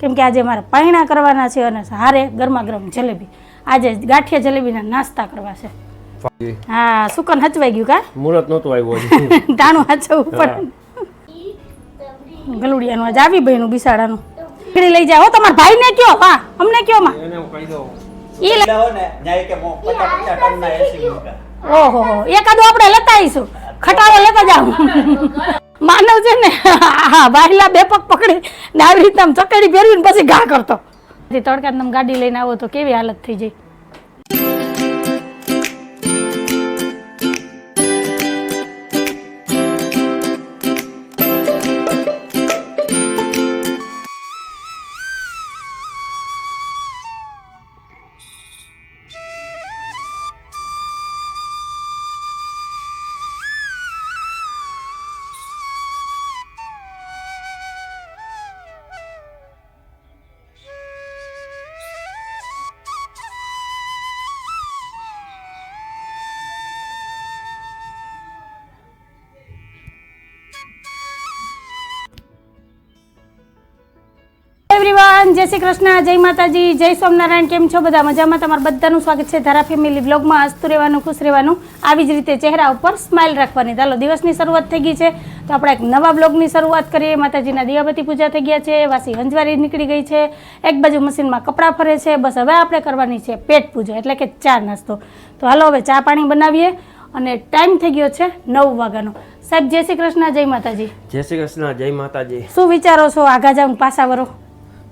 કેમ કે આજે મારે પાયણા કરવાના છે અને હારે ગરમા ગરમ જલેબી. આજે ગાંઠિયા જલેબીના નાસ્તા કરવા છે. હા સુકન હચવાઈ ગયું કા? મુહૂર્ત નહોતું આવ્યું. ટાણું હચવું પડે. ગલુડિયાનું આજે આવી ભાઈનું બિસાડાનું. નીકળી લઈ જાય હો તમારા ભાઈને કયો? હા અમને કયો માં એને હું કહી દઉં. ઈ લે- હો ને ન્યાય કે મો પચાસ પચાસ ટનના એસી મૂકા ઓહો હો એકાદું આપણે લેતા આવીશું. ખટાવો લેતા જાવ માનવ છે ને હા બાયલા બે પગ પકડી ને આવી રીતે આમ ચકડી ફેરવીને પછી ઘા કરતો. તડકા તમે ગાડી લઈને આવો તો કેવી હાલત થઈ જાય? શ્રી કૃષ્ણ જય માતાજી જય સ્વામિનારાયણ કેમ છો બધા? મજામાં? તમારું બધાનું સ્વાગત છે ધારા ફેમિલી બ્લોગમાં હસતું રહેવાનું ખુશ રહેવાનું આવી જ રીતે ચહેરા ઉપર સ્માઇલ રાખવાની. ચાલો દિવસની શરૂઆત થઈ ગઈ છે. તો આપણે એક નવા બ્લોગની શરૂઆત કરીએ. માતાજીના દિયાબતી પૂજા થઈ ગયા છે. વાસી હંજવારી નીકળી ગઈ છે. એક બાજુ મશીનમાં કપડાં ફરે છે. બસ હવે આપણે કરવાની છે પેટ પૂજા એટલે કે ચા નાસ્તો. તો હાલો હવે ચા પાણી બનાવીએ અને ટાઈમ થઈ ગયો છે નવ વાગ્યાનો. સાહેબ જય શ્રી કૃષ્ણ જય માતાજી. જય શ્રી કૃષ્ણ જય માતાજી. શું વિચારો છો? આગા જાઉં પાછા વરો.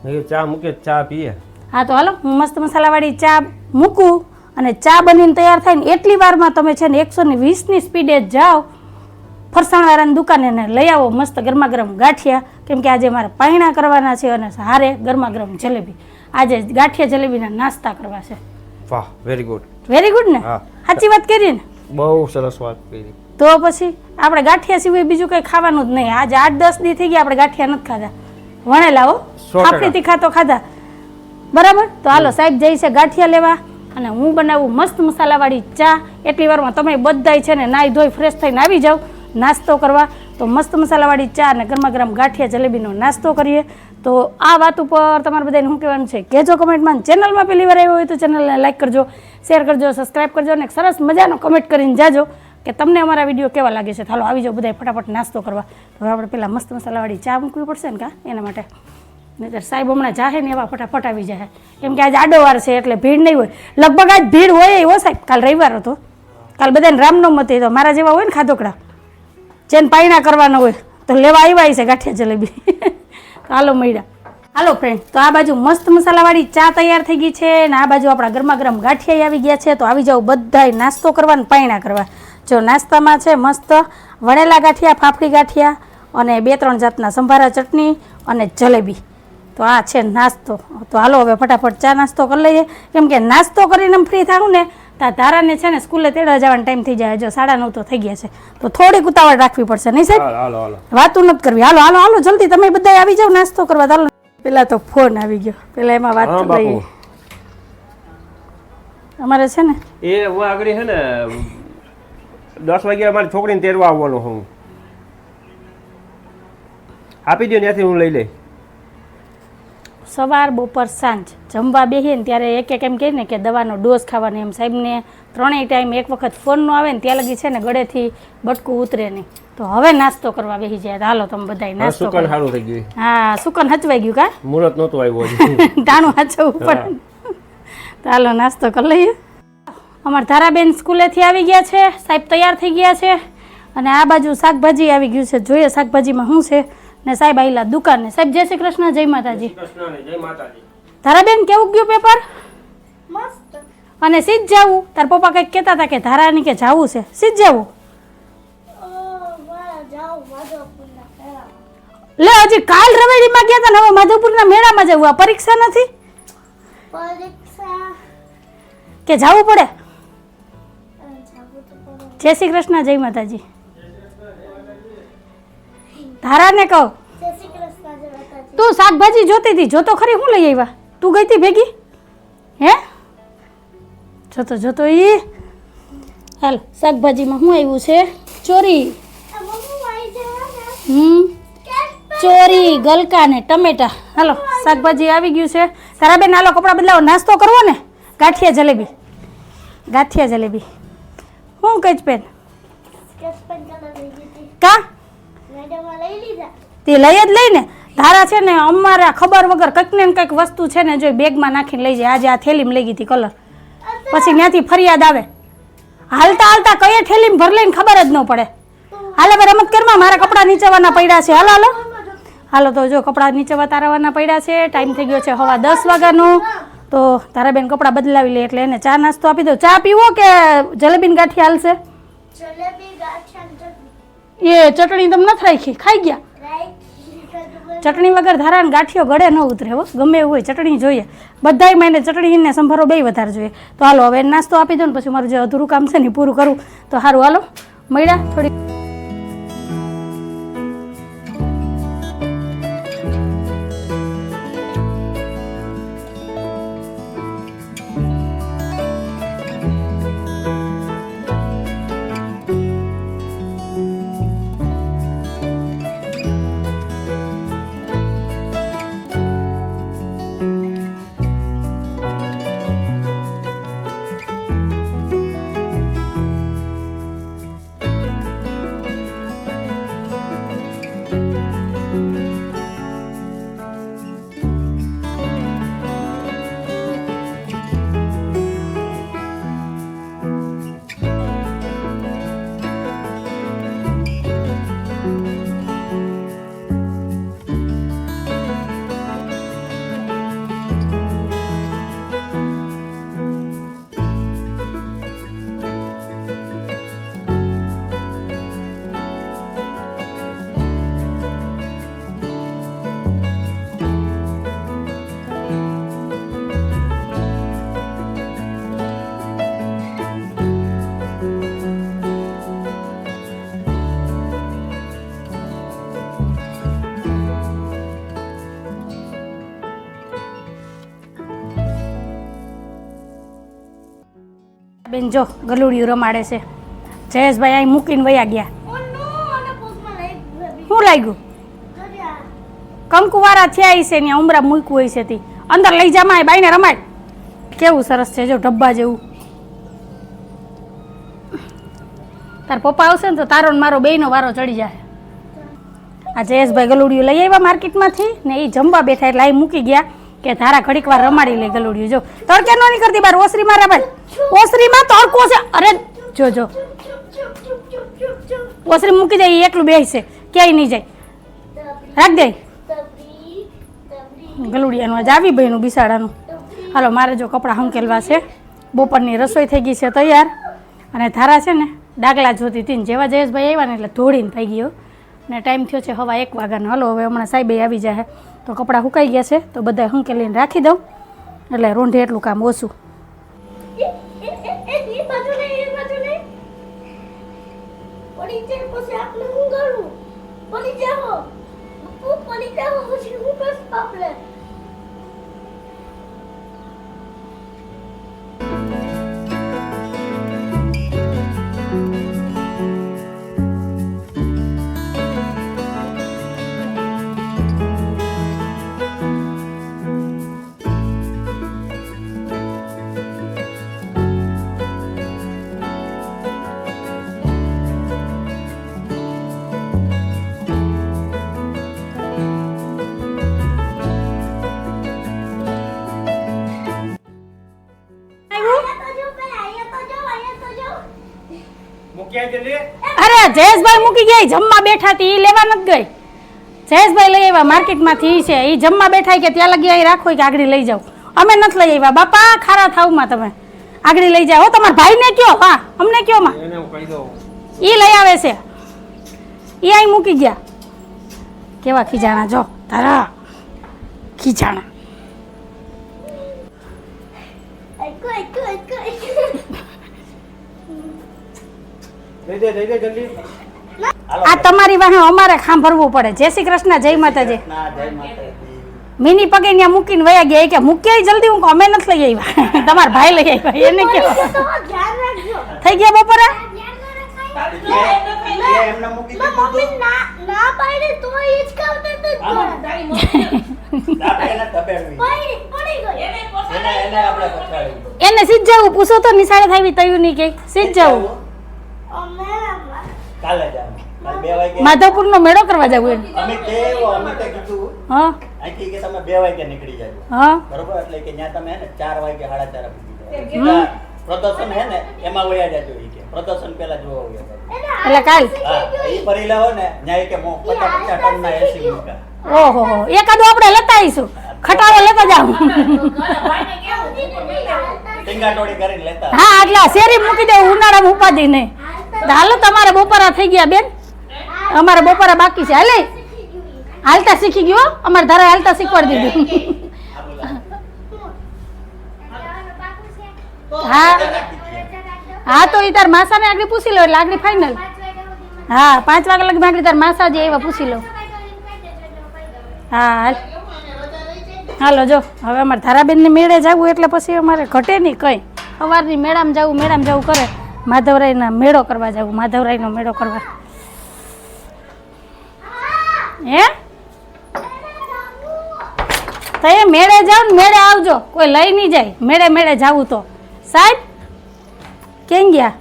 મેં ચા મૂકે ચા પીએ. હા તો હાલો હું મસ્ત મસાલાવાળી ચા મૂકું અને ચા બનીને તૈયાર થાય ને એટલી વારમાં તમે છે ને એકસો ને વીસની સ્પીડે જાઓ ફરસાણવાળાની દુકાને લઈ આવો મસ્ત ગરમા ગરમ ગાંઠિયા કેમ કે આજે મારે પાયણા કરવાના છે અને હારે ગરમા ગરમ જલેબી. આજે ગાંઠિયા જલેબીના નાસ્તા કરવા છે. વાહ વેરી ગુડ વેરી ગુડ ને? સાચી વાત કરી ને? બહુ સરસ વાત કરી. તો પછી આપણે ગાંઠિયા સિવાય બીજું કંઈ ખાવાનું જ નહીં. આજે આઠ દસ દી થઈ ગયા આપણે ગાંઠિયા નથી ખાધા. વણેલા હો. ટકા. તીખા તો ખાધા. બરાબર? તો હાલો સાહેબ જઈ છે ગાંઠિયા લેવા. અને હું બનાવું મસ્ત મસાલાવાળી ચા. એટલી વારમાં તમે બધાય છે ને નાહી ધોઈ ફ્રેશ થઈને આવી જાઓ. નાસ્તો કરવા. તો મસ્ત મસાલાવાળી ચા અને ગરમા ગરમ ગાંઠિયા જલેબીનો નાસ્તો કરીએ. તો આ વાત ઉપર તમારે બધાને શું કહેવાનું છે? કહેજો કમેન્ટમાં. ચેનલમાં પહેલી વાર આવ્યો હોય તો ચેનલને લાઈક કરજો શેર કરજો સબસ્ક્રાઈબ કરજો અને સરસ મજાનો કમેન્ટ કરીને જાજો કે તમને અમારા વીડિયો કેવા લાગે છે. ચાલો આવી જાઓ બધા ફટાફટ નાસ્તો કરવા. તો આપણે પહેલાં મસ્ત મસાલાવાળી ચા મૂકવી પડશે ને કા? એના માટે. નહીતર સાહેબ હમણાં જાહે ને એવા ફટાફટ આવી જાય કેમ કે આજ આડો છે એટલે ભીડ નહીં હોય. લગભગ આજ ભીડ હોય એવો સાહેબ. કાલ રવિવાર હતો. કાલ બધાને રામનવમી હતી તો મારા જેવા હોય ને ખાધોકડા. જેને પાયણા કરવાનો હોય તો લેવા આવ્યા છે ગાંઠિયા જલેબી. હાલો મળ્યા હાલો ફ્રેન્ડ તો આ બાજુ મસ્ત મસાલાવાળી ચા તૈયાર થઈ ગઈ છે ને આ બાજુ આપણા ગરમા ગરમ ગાંઠિયા આવી ગયા છે તો આવી જાઓ બધાય નાસ્તો કરવા ને પાયણા કરવા. જો નાસ્તામાં છે મસ્ત વણેલા ગાંઠિયા, ફાફડી ગાંઠિયા અને બે ત્રણ જાતના સંભારા ચટણી અને જલેબી. તો આ છે નાસ્તો. તો હાલો હવે ફટાફટ ચા નાસ્તો કરી લઈએ. કેમ કે નાસ્તો કરીને ફ્રી થાઉં ને તા તારાને છે ને સ્કૂલે તેડવા જવાનો ટાઈમ થઈ જાય. જો સાડા નવ તો થઈ ગયા છે. તો થોડીક ઉતાવળ રાખવી પડશે નહીં સાહેબ? વાતું નથી કરવી. હાલો હાલો હાલો જલ્દી તમે બધા આવી જાઓ નાસ્તો કરવા. ચાલો પેલા તો ફોન આવી ગયો. પેલા એમાં વાત કરી લઈએ. અમારે છે ને? એ હું આગળ છે ને દસ વાગ્યા અમારી છોકરીને તેડવા આવવાનો હું. આપી દો ત્યાંથી હું લઈ લઈ સવાર બપોર સાંજ. જમવા બેસીએ ને ત્યારે એક એક એમ કહે ને કે દવાનો ડોઝ ખાવાનો એમ સાહેબને ત્રણેય ટાઈમ એક વખત ફોનનો આવે ને ત્યાં લગી છે ને ગળેથી બટકું ઉતરે નહીં. તો હવે નાસ્તો કરવા બેસી જાય. હાલો તમે બધા નાસ્તો સુકન સારું થઈ ગયું. હા સુકન હચવાઈ ગયું કા? મુરત નહોતું આવ્યું ટાણું હચવું પડે. તો હાલો નાસ્તો કરી લઈએ. અમારા ધારાબેન સ્કૂલેથી આવી ગયા છે. સાહેબ તૈયાર થઈ ગયા છે. અને આ બાજુ શાકભાજી આવી ગયું છે. જોઈએ શાકભાજીમાં શું છે. ને સાહેબ આવેલા દુકાને સાહેબ જય શ્રી કૃષ્ણ જય માતાજી. કૃષ્ણ જય ધારાબેન કેવું ગયું પેપર અને સીધ જાવું? તાર પપ્પા કંઈક કહેતા હતા કે ધારાની કે જાવું છે. સીધ જાવું? લે હજી કાલ રવેડીમાં ગયા હતા ને હવે માધવપુરના મેળામાં જવું. આ પરીક્ષા નથી? કે જાવું પડે. જય શ્રી કૃષ્ણ જય માતાજી. ધારાને કહો જય શ્રી કૃષ્ણ જય માતાજી તું શાકભાજી જોતી હતી જોતો ખરી હું લઈ આવ્યા? તું ગઈ હતી ભેગી? હે? જોતો જોતો એ હાલ શાકભાજીમાં શું આવ્યું છે? ચોરી. ને હમ? ચોરી ગલકા ને ટમેટા. હાલો શાકભાજી આવી ગયું છે. તારા બેન હાલો કપડાં બદલાવો નાસ્તો કરવો ને? ગાંઠિયા જલેબી. ગાંઠિયા જલેબી. હું કહીશ બેન? કા? તે લઈ જ તે લઈ જ લઈને ધારા છે ને અમારા ખબર વગર કંઈક ને કંઈક વસ્તુ છે ને જો બેગમાં નાખીને લઈ જાય. આજે આ થેલીમાં લઈ ગઈ હતી કલર. પછી ત્યાંથી ફરિયાદ આવે. હાલતા હાલતા કયા થેલીમાં ભર લઈને ખબર જ ન પડે. હાલે ભાઈ રમત કરમાં મારા કપડાં નીચેવાના પડ્યા છે. હાલો હાલો. હાલો તો જો કપડાં નીચે તારવાના પડ્યા છે. ટાઈમ થઈ ગયો છે હવા દસ વાગ્યાનો. તો તારા બેન કપડાં બદલાવી લે એટલે એને ચા નાસ્તો આપી દો ચા પીવો કે જલેબીન ગાંઠી હાલશે? એ ચટણી તમને નથી રાખી. ખાઈ ગયા? ચટણી વગર ધારાને ગાંઠિયો ગળે ન ઉતરે હો, ગમે એવું હોય ચટણી જોઈએ. બધાય મને ચટણીને સંભારો બે વધારે જોઈએ. તો હાલો, હવે નાસ્તો આપી દો ને પછી મારું જે અધૂરું કામ છે ને પૂરું કરું. તો સારું હાલો. મળ્યા થોડી બેન જો ગલુડિયું રમાડે છે. જયેશભાઈ અહીં મૂકીને વયા ગયા. નો શું લાગ્યું કંકુવારા થયા હશે ત્યાં ઉમરા મૂક્યું હોય છે તી. અંદર લઈ જામાં બાઈને રમાય કેવું સરસ છે જો ડબ્બા જેવું. તાર પપ્પા આવશે ને તો તારો ને મારો બેયનો વારો ચડી જાય. આ જયેશભાઈ ગલુડિયું લઈ આવ્યા માર્કેટમાંથી ને એ જમવા બેઠા એટલે અહીં મૂકી ગયા કે ધારા ઘડીક વાર રમાડી લે ગલુડિયું. જો તડકે નો નહીં કરતી બાર ઓસરી મારા ભાઈ. ઓસરીમાં તડકો છે. અરે જો જો ચુપ ચુપ ચુપ ચુપ ચુપ ચુપ ઓસરી મૂકી ઈ એકલું બેસશે ક્યાંય નહીં જાય. રાખ દે. ગલુડિયાનું આજ આવી ભાઈનું બિસાડાનું. હાલો, મારે જો કપડાં હંકેલવા છે. બપોરની રસોઈ થઈ ગઈ છે તૈયાર. અને ધારા છે ને, ડાગલા જોતી હતી જેવા જયેશભાઈ આવ્યા ને એટલે ધોળીને થઈ ગયો. ને ટાઈમ થયો છે હવા એક વાગ્યાનો. હલો, હવે હમણાં સાહેબે આવી જાય તો કપડાં સુકાઈ ગયા છે, તો બધા હંકેલીને રાખી દઉં. એટલે રોંઢે એટલું કામ ઓછું. પડી જાય પછી આપણે હું કરું પડી જાઓ. પડી જાઓ પછી હું બસ આપણે જયેશભાઈ મૂકી ગયા જમવા બેઠા હતી એ લેવા નથી ગઈ. જયેશભાઈ લઈ આવ્યા માર્કેટમાંથી છે એ જમવા બેઠા કે ત્યાં લગી અહીં રાખો કે આગળ લઈ જાઓ અમે નથી લઈ આવ્યા. બાપા ખારા થાવમાં તમે. આગળ લઈ જાઓ. હો તમારા ભાઈને કયો? હા અમને કયો માં? એને હું કહી દઉં. ઈ લઈ આવે છે. એ અહીં મૂકી ગયા. કેવા ખીજાણા જો તારા ખીજાણા. દઈ દે દઈ દે જલ્દી. આ તમારી વાહે અમારે ખાં ભરવું પડે. જય શ્રી કૃષ્ણ જય માતાજી. ના મિની પગે ત્યાં મૂકીને વયા ગયા. એ કે મૂક્યા જલ્દી હું અમે નથી લઈ આવ્યા. તમારા ભાઈ લઈ આવ્યા. એને રાખજો. થઈ ગયા બપોરે? ધ્યાન ન રખાય. એ એમને મૂકી મારી દીધું. મમ્મી ના ના પાડી તો ઈ જ કરતો તો. આપણે એને તપેડવી પડી પડી ગઈ. એને એને આપણે પછાડવી એને સીધ જવું. પૂછો તો નિશાળે થાવી તયું નહીં કે. સીધ જવું. કાલે જાવ બે વાગે માધવપુરનો મેળો કરવા જવું એમ? અમે તે અમે તે કીધું. હા. અહીંથી કે તમે બે વાગે નીકળી જાજો. હા. બરોબર? એટલે કે ત્યાં તમે હે ને ચાર વાગે સાડા ચાર જાઓ પ્રદર્શન હે ને એમાં વયા જાજો ઈ કે. પ્રદર્શન પહેલા જોવા વયા એટલે કાલ? હા એ ફરી લાવો ને ન્યાય કે મો 50 ટન ના એસી મૂકા ઓહો હો એકાદો આપણે લેતા આવીશું. ખટાવો લેતા જાવ ટીંગાટોળી કરીને લેતા હા એટલે શેરી મૂકી દે ઉનાળામાં ઉપાધિ નહીં. હાલો, તમારે બપોરા થઈ ગયા બેન. અમારે બપોરા બાકી છે. હાલે? હાલતા શીખી ગયો. અમારે ધારે હાલતા શીખવાડી દીધું. હા. હા, તો એ તાર માસાને આગળ પૂછી લો, એટલે આગળ ફાઇનલ હા, પાંચ વાગ્યા લગી આગળ તાર માસા જે એવા પૂછી લો હા હાલો, જો. હવે અમારે ધારાબેનને મેળે જવું, એટલે પછી અમારે ઘટે નહીં કંઈ. સવારની મેળામાં જવું મેળામાં જવું કરે. માધવરાયના મેળો કરવા જવું, માધવરાયનો મેળો કરવા. હે? તો એ મેળે જાવ ને મેળે આવજો, કોઈ લઈ નહીં જાય. મેળે મેળે જાવું તો. સાહેબ, કેમ ગયા?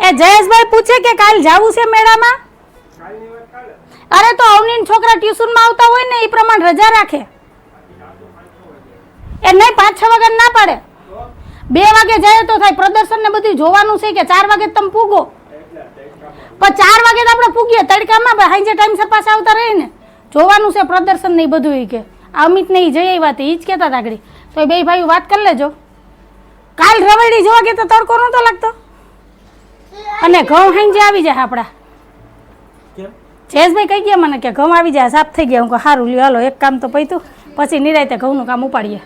એ જયેશભાઈ પૂછે કે કાલ જાવું છે મેળામાં? અરે તો અવનીન છોકરા ટ્યુશનમાં આવતા હોય ને એ પ્રમાણે રજા રાખે. એ નહીં પાંચ છ વગર ના પાડે. બે વાગે જાય તો થાય. પ્રદર્શન ને બધું જોવાનું છે કે ચાર વાગે તમે પૂગો. પણ ચાર વાગે તો આપણે પૂગીએ તડકામાં પણ ટાઈમ ટાઈમસર પાછા આવતા રહે ને. જોવાનું છે પ્રદર્શન ને બધું એ કે. અમિત ને એ જઈ આવ્યા તે એ જ કહેતા હતા આગળ. તો એ બે ભાઈઓ વાત કરી લેજો. કાલ રવેડી જોવા ગયા તો તડકો નહોતો લાગતો. અને ઘઉં હાંજે આવી જાય આપણા. જયેશભાઈ કહી ગયા મને કે ઘઉં આવી જાય સાફ થઈ ગયા. હું કહું સારું લ્યો હાલો એક કામ તો પૈતું પછી નિરાયતે ઘઉંનું કામ ઉપાડીએ.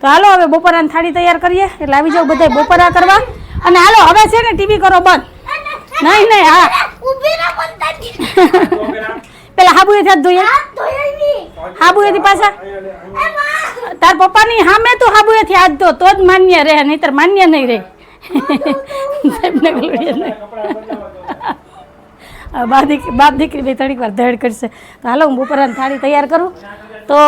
તો હાલો, હવે બપોરાની થાળી તૈયાર કરીએ. એટલે આવી જાવ બધા બપોરા કરવા. અને હાલો, હવે છે ને ટીવી કરો બંધ. નહીં નહીં, હા. પેલા હાબુ હાબુએથી હાથ ધોઈએ હાથ ધોઈ હાબુએથી પાછા. તાર પપ્પાની સામે તું હાબુએથી હાથ ધો, તો જ માન્ય રહે, નહીતર માન્ય નહીં રહે. હવે દીકરી બાપ દીકરી બે થોડીક વાર ધડ કરશે. તો હાલો, હું બપોરાની થાળી તૈયાર કરું. તો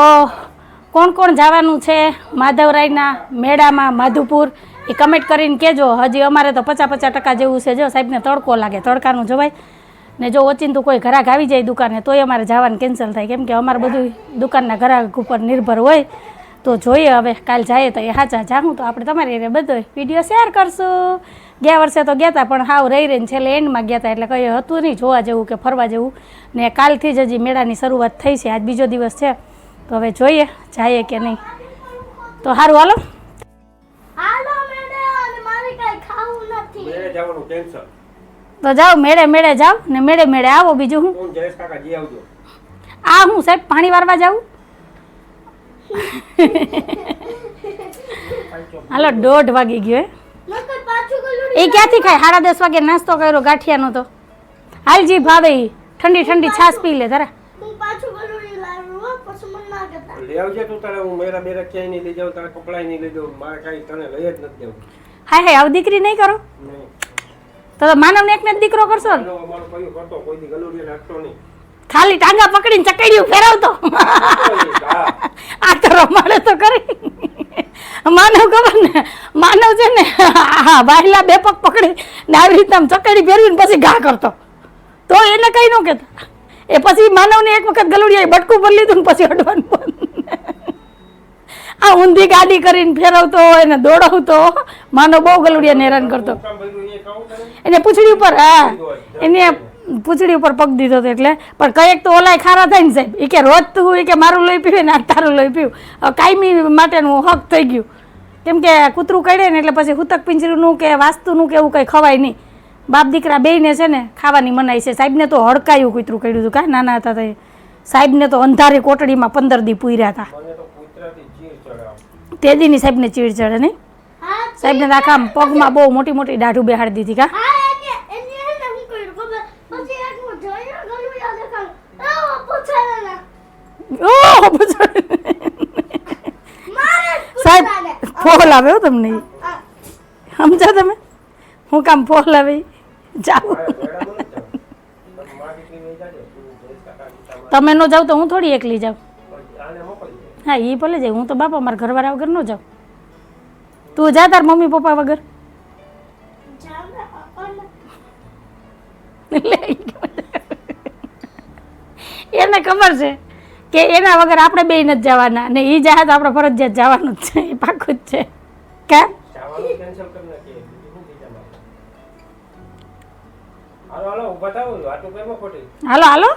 કોણ કોણ જવાનું છે માધવરાયના મેળામાં માધુપુર? એ કમેન્ટ કરીને કહેજો. હજી અમારે તો પચાસ પચાસ ટકા જેવું છે. જો સાહેબને તડકો લાગે, તડકાનું જવાય. ને જો ઓચિંતું કોઈ ઘરાક આવી જાય દુકાને, તોય અમારે જવાનું કેન્સલ થાય. કેમ કે અમારે બધું દુકાનના ઘરાક ઉપર નિર્ભર હોય. તો જોઈએ હવે, કાલ જાય તો એ સાચા જાઉં તો આપણે તમારી હારે બધો વીડિયો શેર કરશું. ગયા વર્ષે તો ગયા હતા પણ હાવ રહી રહીને છેલ્લે એન્ડમાં ગયા હતા એટલે કંઈ હતું નહીં, જોવા જેવું કે ફરવા જેવું. ને કાલથી જ હજી મેળાની શરૂઆત થઈ છે. આજ બીજો દિવસ છે. તો હવે જોઈએ જાય કે નહીં. તો સારું હાલો. હાલો મેડમ અને કઈ ખાવું નથી. મેળે જવાનું કેન્સલ તો જાઓ મેળે મેળે જાઓ ને મેળે મેળે આવો બીજું હું. હું જયેશ કાકા જી આવજો. આ હું સાહેબ પાણી વારવા જાઉં? હાલો દોઢ વાગી ગયો એ ક્યાંથી ખાય? સાડા દસ વાગે નાસ્તો કર્યો ગાંઠિયાનો તો. હાલજી ભાવે ઠંડી ઠંડી છાશ પી લે તારા હું પાછું ગલું લાવ્યું હો પછી મને ના કહેતા લઈ આવજે તું તારે હું મેરા બેરા ક્યાંય નહીં લઈ જાઉં તારા કપડાય નહીં લઈ જાઉં મારે કાંઈ તને લઈ જ નથી દેવું. હા હા આવ દીકરી નહીં કરો? તો માનવને એકને જ દીકરો કરશો ને? અમારો કયું કરતો કોઈ દી ગલુડિયા નાખતો નહીં. ખાલી ટાંગા પકડીને ચકડ્યું ફેરવતો. આ તો રમાડે તો કરી માનવ ખબર ને? માનવ છે ને હા વાહેલા બે પગ પકડી ને આવી રીતે આમ ચકડી ફેરવીને પછી ઘા કરતો. તો એને કઈ ન કહેતા. એ પછી માનવને એક વખત ગલુડિયા બટકું ભરી લીધું ને પછી અડવાનું આ ઊંધી ગાડી કરીને ફેરવતો હોય ને દોડાવતો, માનો બહુ ગલુડિયાને હેરાન કરતો. એને પૂછડી ઉપર, હા, એને પૂંછડી ઉપર પગ દીધો હતો એટલે. પણ કંઈક તો ઓલાય ખારા થાય ને સાહેબ. એ કે રોજ તું એ કે મારું લઈ પીવે ને તારું લઈ પીવું. કાયમી માટેનું હક થઈ ગયું. કેમ કે કૂતરું કાઢે ને એટલે પછી હુતક પિંજરીનું કે વાસ્તુનું કે એવું કંઈ ખવાય નહીં. બાપ દીકરા બેયને છે ને ખાવાની મનાઈ છે. સાહેબને તો હડકાયું કૂતરું કર્યું હતું. કા નાના હતા તો સાહેબને તો અંધારી કોટડીમાં પંદર દી પૂર્યા હતા. તે દીની સાહેબને ચીડ ચડે નહીં? સાહેબને આખા પગમાં બહુ મોટી મોટી દાઢું બેહાડી દીધી કા? સાહેબ ફોલ આવે હો તમને. સમજા તમે? હું કામ ફોલ આવે? જાઓ. તમે ન જાઓ તો હું થોડી એકલી જાઉં. હા એ ભલે જાય. હું તો બાપા મારા ઘરવાળા વગર ન જાઉં. તું જા તાર મમ્મી પપ્પા વગર. એને ખબર છે કે એના વગર આપણે બે નથી જવાના. ને એ જાય તો આપણે ફરજિયાત જવાનું જ છે. એ પાકું જ છે. કેમ? હાલો હાલો.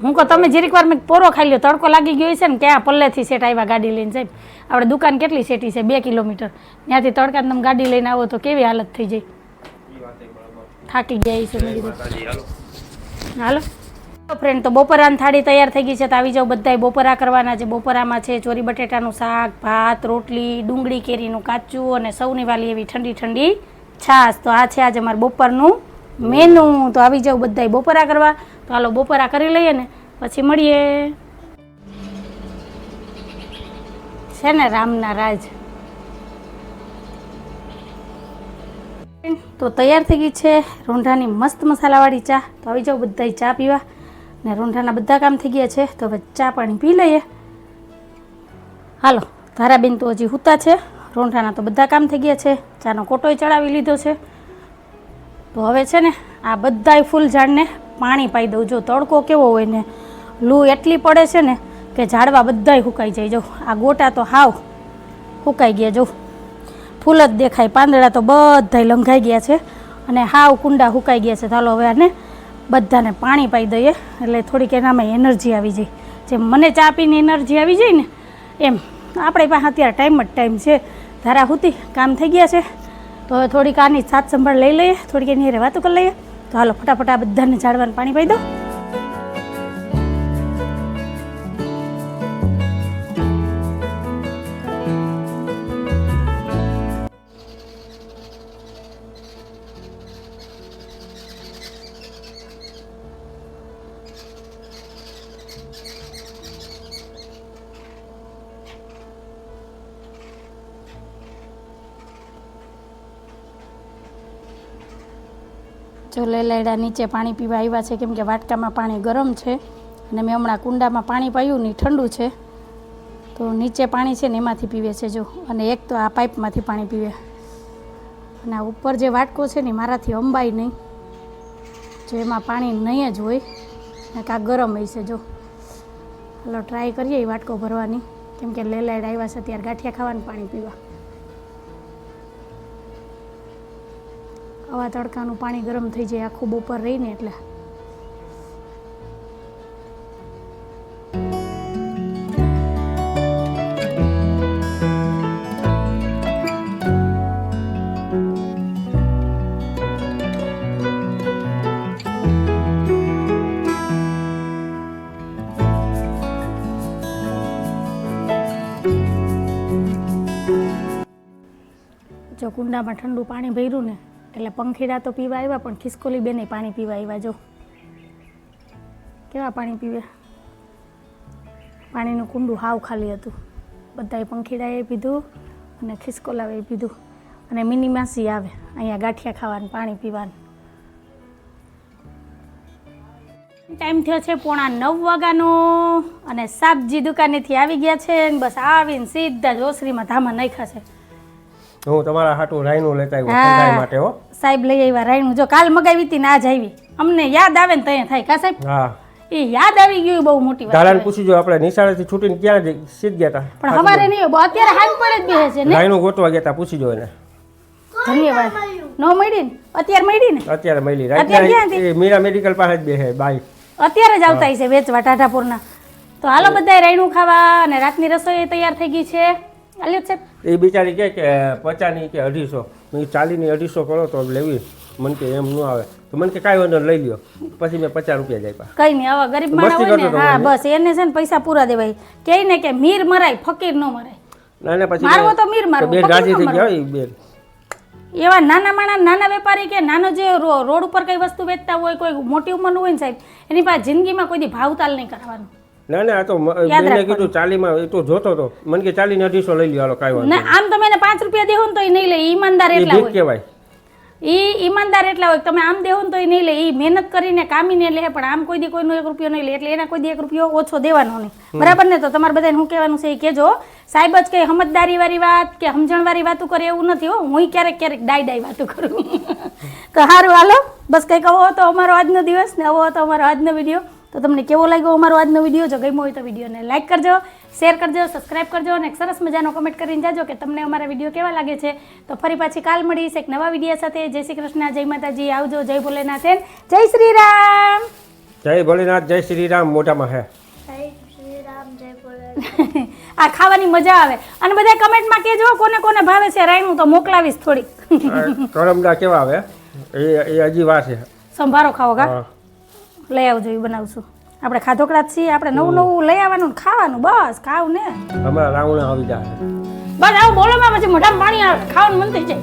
હું કહું, તમે જરીક વાર મેં પોરો ખાઈ લ્યો, તડકો લાગી ગયો છે ને ક્યાં પલ્લેથી સેટ આવ્યા ગાડી લઈને સાહેબ? આપણે દુકાન કેટલી સેટી છે? બે કિલોમીટર. ત્યાંથી તડકા તમે ગાડી લઈને આવો તો કેવી હાલત થઈ જાય? થાકી ગયા છે મેં કીધું. હાલો. ફ્રેન્ડ તો બપોરાની થાળી તૈયાર થઈ ગઈ છે, તો આવી જાઓ બધાય બપોરા કરવાના છે. બપોરામાં છે ચોરી બટેટાનું શાક, ભાત, રોટલી, ડુંગળી, કેરીનું કાચું અને સૌની વાલી એવી ઠંડી ઠંડી છાશ. તો આ છે આજે અમારે બપોરનું મેનુ. તો આવી જાઓ બધાય બપોરા કરવા. તો હાલો બપોરા કરી લઈએ ને, પછી મળીએ. છે ને રામના રાજ. તો તૈયાર થઈ ગઈ છે રોંઢાની મસ્ત મસાલાવાળી ચા. તો આવી જાઓ બધાય ચા પીવા. ને રૂંઢાના બધા કામ થઈ ગયા છે, તો હવે ચા પાણી પી લઈએ. હાલો, ધારાબેન તો હજી હૂતા છે. રોંઢાના તો બધા કામ થઈ ગયા છે. ચાનો કોટોય ચડાવી લીધો છે. તો હવે છે ને આ બધા ફૂલ ઝાડને પાણી પાઈ દઉં. જો તડકો કેવો હોય ને, લૂ એટલી પડે છે ને કે ઝાડવા બધાય સુકાઈ જાય. જો આ ગોટા તો હાવ સુકાઈ ગયા. જો ફૂલ જ દેખાય. પાંદડા તો બધાય લંઘાઈ ગયા છે અને હાવ કુંડા સુકાઈ ગયા છે. ચાલો હવે આને બધાને પાણી પાઈ દઈએ. એટલે થોડીક એનામાં એનર્જી આવી જાય. જેમ મને ચા પીને એનર્જી આવી જાય ને, એમ. આપણે પાસે અત્યારે ટાઈમ જ ટાઈમ છે. ધારા હુતી, કામ થઈ ગયા છે. તો હવે થોડીક આની સાત સંભાળ લઈ લઈએ. થોડીક એની વાતો કરી લઈએ. તો હાલો ફટાફટ આ બધાને ઝાડવાનું પાણી પાઈ દો. જો લેલાયડા નીચે પાણી પીવા આવ્યા છે, કેમ કે વાટકામાં પાણી ગરમ છે અને મેં હમણાં કુંડામાં પાણી પાયું નહીં ઠંડુ છે, તો નીચે પાણી છે ને એમાંથી પીવે છે જો. અને એક તો આ પાઇપમાંથી પાણી પીવે. અને આ ઉપર જે વાટકો છે ને મારાથી અંબાય નહીં, જો એમાં પાણી નહીં જ હોય. ને કાં ગરમ હશે જો. હાલો ટ્રાય કરીએ એ વાટકો ભરવાની. કેમ કે લેલાયડ આવ્યા છે ત્યારે ગાંઠિયા ખાવાનું પાણી પીવા. આવા તડકાનું પાણી ગરમ થઈ જાય આખું બપોર રહીને એટલે. જો કુંડામાં ઠંડુ પાણી ભર્યું ને એટલે પંખીડા તો પીવા આવ્યા, પણ ખિસકોલી બેને પાણી પીવા આવ્યા, જો. કેવા પાણી પીવે? પાણીનું કુંડું હાવ ખાલી હતું. બધાએ પંખીડાએ પીધું અને ખિસકોલાએ પીધું. અને મિની માસી આવે, અહીંયા ગાંઠિયા ખાવાનું, પાણી પીવાનું. ટાઈમ થયો છે પોણા નવ વાગ્યાનો અને સાપજી દુકાનેથી આવી ગયા છે બસ આવીને સીધા જ ઓસરીમાં ધામા નાખ્યા છે. હું તમારા હાટું રાયનું લેતા આવ્યો. ઠંડાઈ માટે હો. સાહેબ લઈ આવ્યા રાયનું. જો કાલ મગાવી હતી ને આજ આવી. અમને યાદ આવે ને ત્યાં થાય કા સાહેબ? હા. એ યાદ આવી ગયું બહુ મોટી વાત દાલાને પૂછી જો આપણે નિશાળેથી છૂટીને ક્યાં સીધ ગયા હતા પણ હવારે નહીં અત્યારે હાલ પડે જ બેસે છે ને. રાયનું ગોતવા ગયા હતા પૂછી જો એને. ધન્યવાદ. નો મળી ને? અત્યારે મળી ને? અત્યારે મળી. એ મીરા મેડિકલ પાસે જ બેસે બાઈ. અત્યારે જ આવતા છે વેચવા ટાટાપુરના. તો હાલો બધા રાયણું ખાવા અને રાતની રસોઈ તૈયાર થઈ ગઈ છે. એ બિચારી કહે કે પચાસની કે અઢીસો. મેં ચાલીની અઢીસો કરો તો લેવી. મને કે એમ ન આવે. તો મને કે કાંઈ વાંધો લઈ લ્યો. પછી મેં પચાસ રૂપિયા જાય કઈ નહીં આવા ગરીબ માણસ હોય ને હા બસ એને છે ને પૈસા પૂરા દેવાય. કે ને કે મીર મરાય ફકીર ન મરાય. ના ના પછી મારવો તો મીર મારવો, બેન રાજી થઈ ગયા હોય બેન એવા નાના માણસ નાના વેપારી કે નાનો જે રોડ ઉપર કઈ વસ્તુ વેચતા હોય કોઈ મોટી ઉંમરનું હોય ને સાહેબ એની પાસે જિંદગીમાં કોઈ ભાવતાલ નહીં કરવાનું. ના ના આ તો બેને. કીધું ચાલીમાં એ તો જોતો હતો મને કે ચાલીને અઢીસો લઈ લ્યો હાલો કાંઈ વાંધો ને આમ તમે એને પાંચ રૂપિયા દેહો ને તો એ નહીં લે ઈમાનદાર એટલા હોય. કહેવાય. એ ઈમાનદાર એટલા હોય તમે આમ દેવો ને તો એ નહીં લે એ મહેનત કરીને કામીને લે પણ આમ કોઈ દી કોઈનો એક રૂપિયો નહીં લે એટલે એના કોઈ દી એક રૂપિયો ઓછો દેવાનો નહીં. બરાબર ને? તો તમારે બધાને હું કહેવાનું છે એ કહેજો. સાહેબ જ કંઈ સમજદારીવાળી વાત કે સમજણ વાળી વાતો કરે એવું નથી હો. હું ક્યારેક ક્યારેક ડાય ડાય વાતો કરું. તો સારું હાલો. બસ કંઈક આવો હતો અમારો આજનો દિવસ ને આવો હતો અમારો આજનો વીડિયો. તો તમને કેવો લાગ્યો અમારો આજનો વીડિયો? જો ગમ્યો હોય તો વિડીયોને લાઇક કરજો શેર કરજો સબસ્ક્રાઇબ કરજો અને એક સરસ મજાનો કમેન્ટ કરીને જાજો કે તમને અમારા વીડિયો કેવા લાગે છે. તો ફરી પાછી કાલ મળીશ એક નવા વીડિયો સાથે. જય શ્રી કૃષ્ણ જય માતાજી આવજો જય ભોલેનાથ જય શ્રી રામ! જય ભોલેનાથ જય શ્રી રામ મોટામાં હે જય શ્રી રામ જય ભોલે આ ખાવાની મજા આવે. અને બધા કમેન્ટમાં કહેજો કોને કોને ભાવે છે. રાયનું તો મોકલાવીશ થોડીક. કરમદા કેવા આવે? એ એ હજી વાર છે. સંભારો ખાવો કા. લઈ આવજો એ બનાવશું. આપણે ખાધોકડા છીએ આપણે નવું નવું લઈ આવવાનું ને ખાવાનું બસ ખાવ ને. હમણાં રાવણા આવી જાય. બસ આવું બોલો માં પછી મોઢામાં પાણી આવે ખાવાનું મન થઈ જાય.